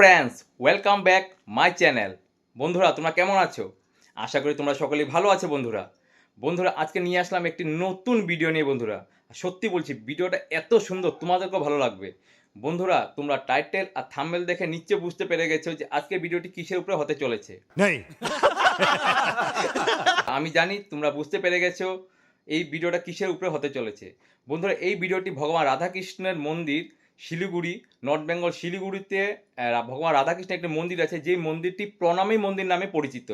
Friends welcome back my channel বন্ধুরা তোমরা কেমন আছো? আশা করি তোমরা সকলেই ভালো আছো বন্ধুরা। বন্ধুরা আজকে নিয়ে আসলাম একটি নতুন ভিডিও নিয়ে বন্ধুরা। সত্যি বলছি ভিডিওটা এত সুন্দর তোমাদেরকেও ভালো লাগবে। বন্ধুরা তোমরা টাইটেল আর থাম্বেল দেখে নিশ্চয় বুঝতে পেরে গেছো যে আজকে ভিডিওটি কিসের উপরে হতে চলেছে। আমি জানি তোমরা বুঝতে পেরে গেছো এই ভিডিওটা কিসের উপরে হতে চলেছে। বন্ধুরা এই ভিডিওটি ভগবান রাধাকৃষ্ণের মন্দির শিলিগুড়ি নর্থ বেঙ্গল শিলিগুড়িতে ভগবান রাধাকৃষ্ণের একটি মন্দির আছে যে মন্দিরটি প্রণামী মন্দির নামে পরিচিত।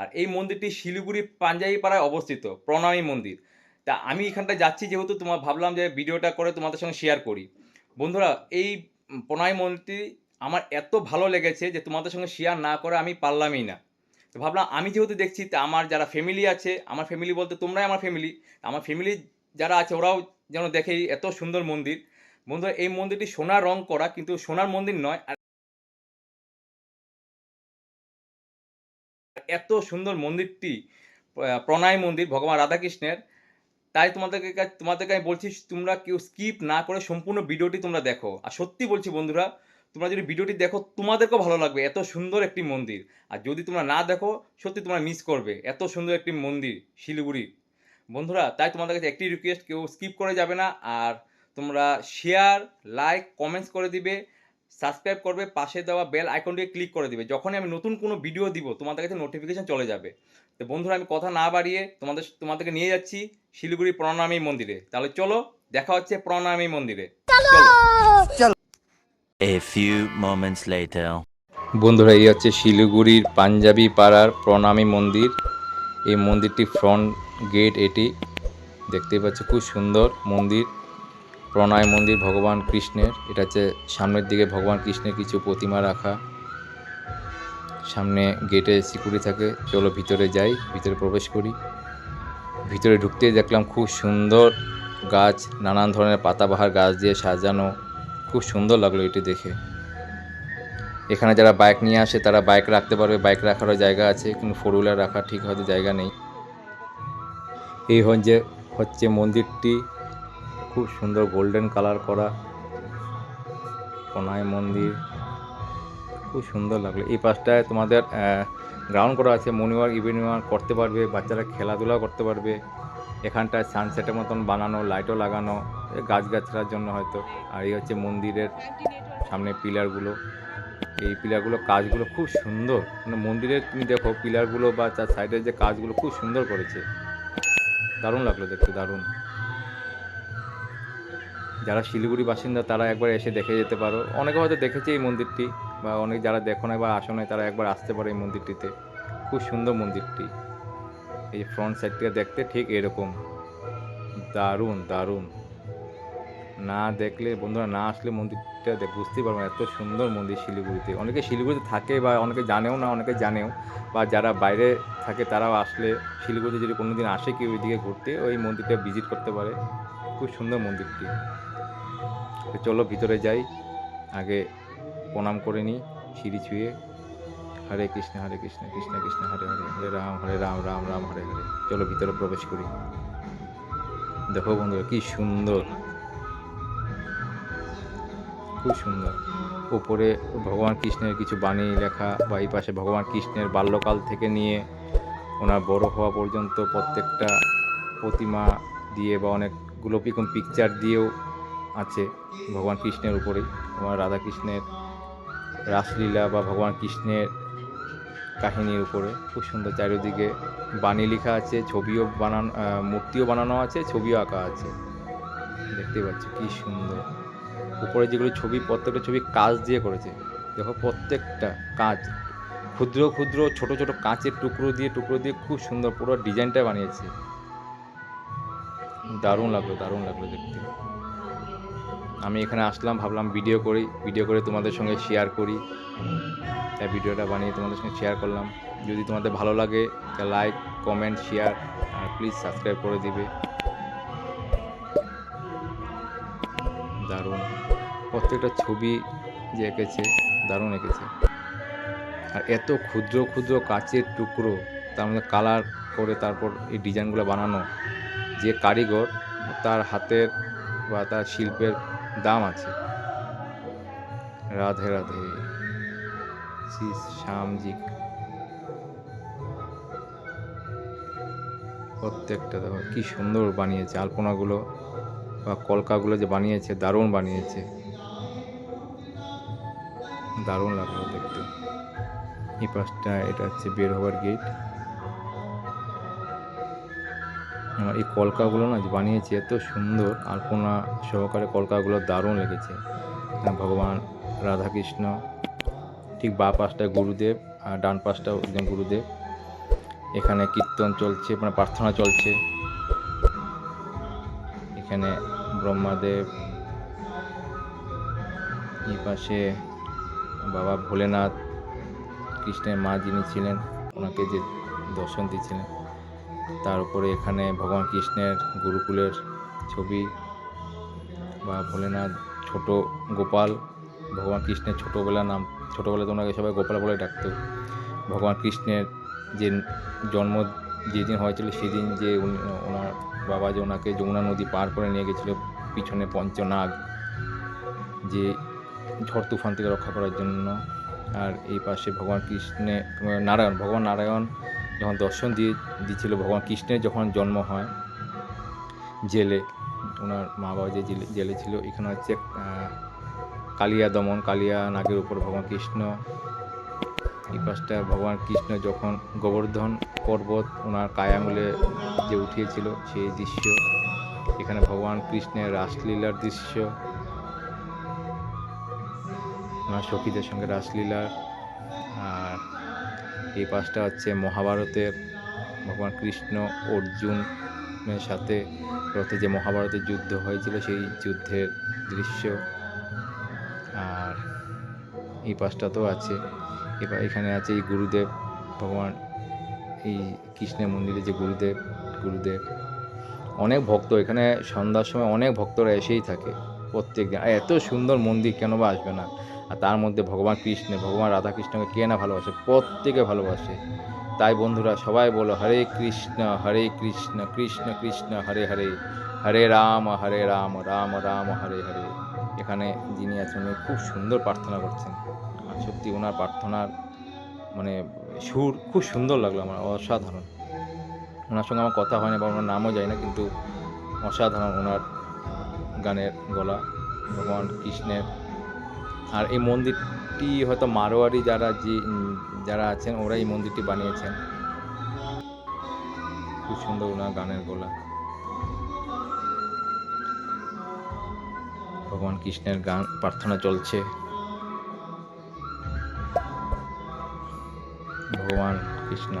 আর এই মন্দিরটি শিলিগুড়ি পাঞ্জাবি পাড়ায় অবস্থিত, প্রণামী মন্দির। তা আমি এখানটায় যাচ্ছি যেহেতু তোমার ভাবলাম যে ভিডিওটা করে তোমাদের সঙ্গে শেয়ার করি। বন্ধুরা, এই প্রণামী মন্দিরটি আমার এত ভালো লেগেছে যে তোমাদের সঙ্গে শেয়ার না করে আমি পারলামই না। তো ভাবলাম আমি যেহেতু দেখছি, তা আমার যারা ফ্যামিলি আছে, আমার ফ্যামিলি বলতে তোমরাই আমার ফ্যামিলি আমার ফ্যামিলি যারা আছে ওরাও যেন দেখে এত সুন্দর মন্দির। বন্ধুরা, এই মন্দিরটি সোনার রং করা, কিন্তু সোনার মন্দির নয়। এত সুন্দর মন্দিরটি প্রণয় মন্দির, ভগবান রাধাকৃষ্ণের। তাই তোমাদেরকে তোমাদেরকে আমি বলছি, তোমরা কেউ স্কিপ না করে সম্পূর্ণ ভিডিওটি তোমরা দেখো। আর সত্যি বলছি বন্ধুরা তোমরা যদি ভিডিওটি দেখো তোমাদেরকেও ভালো লাগবে। এত সুন্দর একটি মন্দির। আর যদি তোমরা না দেখো সত্যি তোমরা মিস করবে। এত সুন্দর একটি মন্দির শিলিগুড়ি। বন্ধুরা তাই তোমাদের কাছে একটি রিকোয়েস্ট কেউ স্কিপ করে যাবে না। আর তোমরা শেয়ার লাইক কমেন্টস করে দিবে। সাবস্ক্রাইব করবে। পাশে দেওয়া বেল আইকনটিকে ক্লিক করে দিবে। যখনই আমি নতুন কোনো ভিডিও দিব তোমাদের কাছে নোটিফিকেশন চলে যাবে। তো বন্ধুরা আমি কথা না বাড়িয়ে তোমাদের তোমাদেরকে নিয়ে যাচ্ছি শিলিগুড়ি প্রণামী মন্দিরে। তাহলে চলো দেখা হচ্ছে প্রণামী মন্দিরে। চলো! A few moments later. বন্ধুরা এই হচ্ছে শিলিগুড়ির পাঞ্জাবি পাড়ার প্রণামী মন্দির। এই মন্দিরটি ফ্রন্ট গেট এটি। দেখতেই পাচ্ছ, খুব সুন্দর মন্দির। প্রণয় মন্দির ভগবান কৃষ্ণের। এটা হচ্ছে সামনের দিকে ভগবান কৃষ্ণের কিছু প্রতিমা রাখা। সামনে গেটে সিকিউরিটি থাকে। চলো ভিতরে যাই, ভিতরে প্রবেশ করি। ভিতরে ঢুকতেই দেখলাম খুব সুন্দর গাছ, নানান ধরনের পাতাবাহার গাছ দিয়ে সাজানো। খুব সুন্দর লাগল এটি দেখে। এখানে যারা বাইক নিয়ে আসে, তারা বাইক রাখতে পারবে। বাইক রাখারও জায়গা আছে, কিন্তু ফোর হুইলার রাখার ঠিক হয়তো জায়গা নেই। এই হচ্ছে হচ্ছে মন্দিরটি। খুব সুন্দর গোল্ডেন কালার করা। কোনায় মন্দির। খুব সুন্দর লাগল। এই পাশটায় তোমাদের গ্রাউন্ড করা আছে। মর্নিং ওয়াক ইভিনিং ওয়াক করতে পারবে, বাচ্চারা খেলাধুলা করতে পারবে। এখানটায় সানসেটের মতন বানানো লাইটও লাগানো। গাছগাছড়ার জন্য হয়তো। আর এই হচ্ছে মন্দিরের সামনে পিলারগুলো। এই পিলারগুলো কাজগুলো খুব সুন্দর। মানে মন্দিরের তুমি দেখো পিলারগুলো বা তার সাইডের যে কাজগুলো খুব সুন্দর করেছে। দারুণ লাগল দেখতে, দারুণ। যারা শিলিগুড়ি বাসিন্দা তারা একবার এসে দেখে যেতে পারো। অনেকে হয়তো দেখেছে এই মন্দিরটি বা অনেক যারা দেখো না বা আসো নাই তারা একবার আসতে পারে এই মন্দিরটিতে। খুব সুন্দর মন্দিরটি। এই ফ্রন্ট সাইডটা দেখতে ঠিক এরকম। দারুণ দারুণ। না দেখলে বন্ধুরা না আসলে মন্দিরটা বুঝতেই পারব না, এত সুন্দর মন্দির শিলিগুড়িতে। অনেকে শিলিগুড়িতে থাকে বা অনেকে জানেও না অনেকে জানেও বা যারা বাইরে থাকে তারাও আসলে শিলিগুড়িতে যদি কোনো দিন আসে কেউ ওইদিকে ঘুরতে ওই মন্দিরটা ভিজিট করতে পারে। খুব সুন্দর মন্দিরটি। চলো ভিতরে যাই আগে প্রণাম করে নিই সিঁড়ি ছুঁয়ে। হরে কৃষ্ণ হরে কৃষ্ণ কৃষ্ণ কৃষ্ণ হরে হরে হরে রাম হরে রাম রাম রাম হরে হরে। চলো ভিতরে প্রবেশ করি। দেখো বন্ধুরা কি সুন্দর। খুব সুন্দর। উপরে ভগবান কৃষ্ণের কিছু বাণী লেখা বা এই পাশে ভগবান কৃষ্ণের বাল্যকাল থেকে নিয়ে ওনার বড় হওয়া পর্যন্ত প্রত্যেকটা প্রতিমা দিয়ে বা অনেকগুলো পিকম পিকচার দিয়েও আছে ভগবান কৃষ্ণের উপরেই আমার রাধাকৃষ্ণের রাসলীলা বা ভগবান কৃষ্ণের কাহিনীর উপরে খুব সুন্দর চারিদিকে বাণী লেখা আছে, ছবিও বানানো মূর্তিও বানানো আছে, ছবিও আঁকা আছে। দেখতে পাচ্ছি কি সুন্দর। উপরে যেগুলো ছবি, প্রত্যেকটা ছবি কাঁচ দিয়ে করেছে। দেখো প্রত্যেকটা কাঁচ। ক্ষুদ্র ক্ষুদ্র, ছোট ছোট কাঁচের টুকরো দিয়ে টুকরো দিয়ে খুব সুন্দর পুরো ডিজাইনটা বানিয়েছে। দারুণ লাগল দারুণ লাগল দেখতে। আমি এখানে আসলাম, ভাবলাম ভিডিও করি ভিডিও করে তোমাদের সঙ্গে শেয়ার করি। তাই ভিডিওটা বানিয়ে তোমাদের সঙ্গে শেয়ার করলাম। যদি তোমাদের ভালো লাগে লাইক কমেন্ট শেয়ার আর প্লিজ সাবস্ক্রাইব করে দিবে। দারুণ। প্রত্যেকটা ছবি যে এঁকেছে, দারুণ এঁকেছে। আর এত ক্ষুদ্র ক্ষুদ্র কাচের টুকরো, তার মধ্যে কালার করে তারপর এই ডিজাইনগুলো বানানো, যে কারিগর, তার হাতের বা তার শিল্পের দাম আছে। রাধে রাধে। শ্যামজি প্রত্যেকটা দেখো, কি সুন্দর বানিয়েছে আলপনাগুলো। বা কলকাগুলো যে বানিয়েছে, দারুণ বানিয়েছে। দারুণ লাগল দেখতে। এই পাশটা, এটা হচ্ছে বের হওয়ার গেট আমার এই কলকাগুলো না বানিয়েছে, এত সুন্দর। আলপনা সহকারে কলকাগুলো দারুণ লেগেছে। ভগবান রাধাকৃষ্ণ, ঠিক বা পাশটা গুরুদেব আর ডান পাশটা গুরুদেব। এখানে কীর্তন চলছে মানে প্রার্থনা চলছে। এখানে ব্রহ্মাদেব এই পাশে বাবা ভোলেনাথ, কৃষ্ণের মা যিনি ছিলেন, ওনাকে যে দর্শন দিয়েছিলেন, তার উপরে এখানে ভগবান কৃষ্ণের গুরুকুলের ছবি, বা ভোলেনাথ ছোট গোপাল, ভগবান কৃষ্ণের ছোটোবেলা নাম ছোটোবেলাতে ওনাকে সবাই গোপাল বলে ডাকত, ভগবান কৃষ্ণের যে জন্ম যেদিন হয়েছিল সেদিন যে ওনার বাবা যে ওনাকে যমুনা নদী পার করে নিয়ে গেছিল, পিছনে পঞ্চনাগ, যে ঝড় তুফান থেকে রক্ষা করার জন্য। আর এই পাশে ভগবান কৃষ্ণে, নারায়ণ, ভগবান নারায়ণ যখন দর্শন দিয়ে, দিচ্ছিল, ভগবান কৃষ্ণের যখন জন্ম হয়, জেলে, ওনার মা বাবা যে জেলে জেলে ছিল, এখানে হচ্ছে কালিয়া দমন, কালিয়া নাগের উপর ভগবান কৃষ্ণ। এই পাশটা ভগবান কৃষ্ণ যখন গোবর্ধন পর্বত, ওনার কায়াঙ্গুলে যে উঠিয়েছিল সেই দৃশ্য, এখানে ভগবান কৃষ্ণের রাসলীলার দৃশ্য, ওনার সখীদের সঙ্গে রাসলীলার, আর এই পাশটা হচ্ছে মহাভারতের, ভগবান কৃষ্ণ, অর্জুনের সাথে রথে যে মহাভারতের যুদ্ধ হয়েছিল সেই যুদ্ধের দৃশ্য, আর এই পাশটাতেও আছে, এবার এখানে আছে এই গুরুদেব, ভগবান এই কৃষ্ণের মন্দিরে যে গুরুদেব গুরুদেব। অনেক ভক্ত, এখানে সন্ধ্যার সময় অনেক ভক্তরা এসেই থাকে প্রত্যেক দিন। এত সুন্দর মন্দির কেন বা আসবে না? আর তার মধ্যে ভগবান কৃষ্ণ, ভগবান রাধাকৃষ্ণকে কে না ভালোবাসে? প্রত্যেকে ভালোবাসে। তাই বন্ধুরা, সবাই বলো, হরে কৃষ্ণ হরে কৃষ্ণ কৃষ্ণ কৃষ্ণ, হরে হরে। হরে রাম হরে রাম রাম রাম, হরে হরে। এখানে যিনি আছেন খুব সুন্দর প্রার্থনা করছেন। সত্যি ওনার প্রার্থনার মানে সুর খুব সুন্দর লাগল আমার, অসাধারণ। ওনার সঙ্গে আমার কথা হয় না বা ওনার নামও যায় না কিন্তু অসাধারণ ওনার গানের গলা, ভগবান কৃষ্ণের। আর এই মন্দিরটি হয়তো মারোয়ারি যারা যে যারা আছেন ওরা এই মন্দিরটি বানিয়েছেন। খুব সুন্দর ওনার গানের গলা। ভগবান কৃষ্ণের গান, প্রার্থনা চলছে। ভগবান কৃষ্ণ।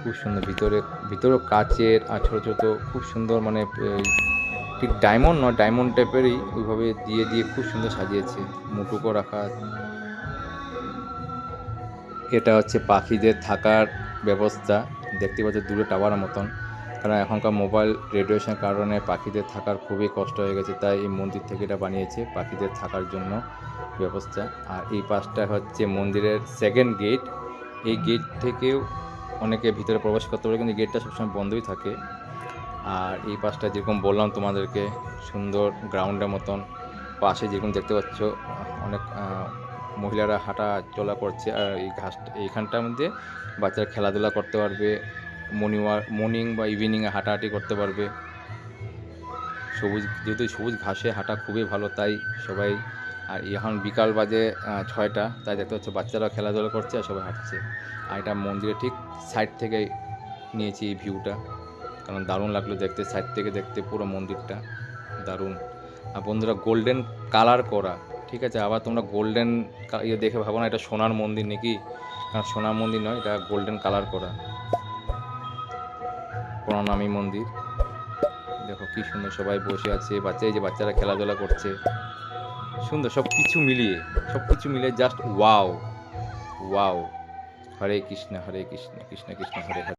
খুব সুন্দর ভিতরে, ভিতরেও কাচের আর ছোটো ছোটো, খুব সুন্দর মানে ঠিক ডায়মন্ড নয় ডায়মন্ড টাইপেরই ওইভাবে দিয়ে দিয়ে খুব সুন্দর সাজিয়েছে। মুটুকো রাখা। এটা হচ্ছে পাখিদের থাকার ব্যবস্থা। দেখতে পাচ্ছি দূরে টাওয়ারের মতন। কারণ এখনকার মোবাইল রেডিয়েশনের কারণে পাখিদের থাকার খুবই কষ্ট হয়ে গেছে। তাই এই মন্দির থেকে এটা বানিয়েছে পাখিদের থাকার জন্য ব্যবস্থা। আর এই পাশটা হচ্ছে মন্দিরের সেকেন্ড গেট এই গেট থেকেও অনেকে ভিতরে প্রবেশ করতে পারে, কিন্তু গেটটা সবসময় বন্ধই থাকে। আর এই পাশটা যেরকম বললাম তোমাদেরকে, সুন্দর গ্রাউন্ডের মতন। পাশে যেরকম দেখতে পাচ্ছ, অনেক মহিলারা হাঁটা চলা করছে, আর এই ঘাস, এইখানটার মধ্যে বাচ্চারা খেলাধুলা করতে পারবে মর্নিং মর্নিং বা ইভিনিংয়ে হাঁটাহাঁটি করতে পারবে। সবুজ, যেহেতু সবুজ ঘাসে হাঁটা খুবই ভালো, তাই সবাই আর এখন বিকাল বাজে ছয়টা, তাই দেখতে পাচ্ছ বাচ্চারা খেলাধুলা করছে আর সবাই হাঁটছে। আর এটা মন্দিরের ঠিক সাইড থেকে নিয়েছি এই ভিউটা কারণ দারুণ লাগল দেখতে সাইড থেকে দেখতে পুরো মন্দিরটা, দারুণ। আর বন্ধুরা গোল্ডেন কালার করা, ঠিক আছে? আবার তোমরা গোল্ডেন ইয়ে দেখে ভাবো না, এটা সোনার মন্দির নাকি? কারণ সোনার মন্দির নয়, এটা গোল্ডেন কালার করা। প্রণামী মন্দির। দেখো কি সুন্দর সবাই বসে আছে, বাচ্চা, এই যে বাচ্চারা খেলাধুলা করছে। সুন্দর, সব কিছু মিলিয়ে, সব কিছু মিলিয়ে just wow wow Hare Krishna Hare Krishna Krishna Krishna, Hare Hare.